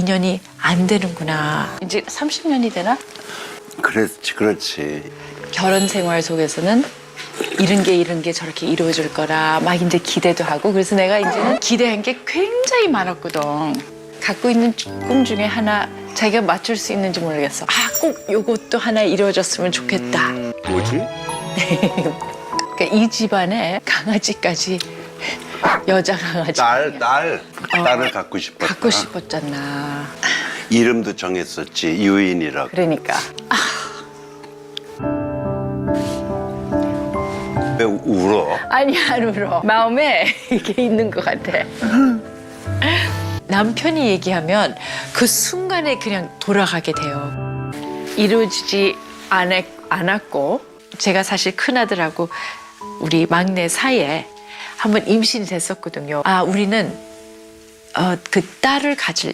인연이 안 되는구나. 이제 30년이 되나? 그렇지, 그렇지. 결혼 생활 속에서는 이런 게 이런 게 저렇게 이루어질 거라 막 이제 기대도 하고 그래서 내가 이제는 기대한 게 굉장히 많았거든. 갖고 있는 꿈 중에 하나 자기가 맞출 수 있는지 모르겠어. 아, 꼭 요것도 하나 이루어졌으면 좋겠다. 뭐지? 그러니까 이 집안에 강아지까지 여자 강아지 딸, 딸. 어. 딸을 갖고 싶었다. 갖고 싶었잖아. 이름도 정했었지, 유인이라고. 그러니까 왜 울어? 아니 안 울어. 마음에 이게 있는 것 같아. 남편이 얘기하면 그 순간에 그냥 돌아가게 돼요. 이루어지지 않았, 않았고 제가 사실 큰아들하고 우리 막내 사이에 한번 임신이 됐었거든요. 아 우리는 어, 그 딸을 가질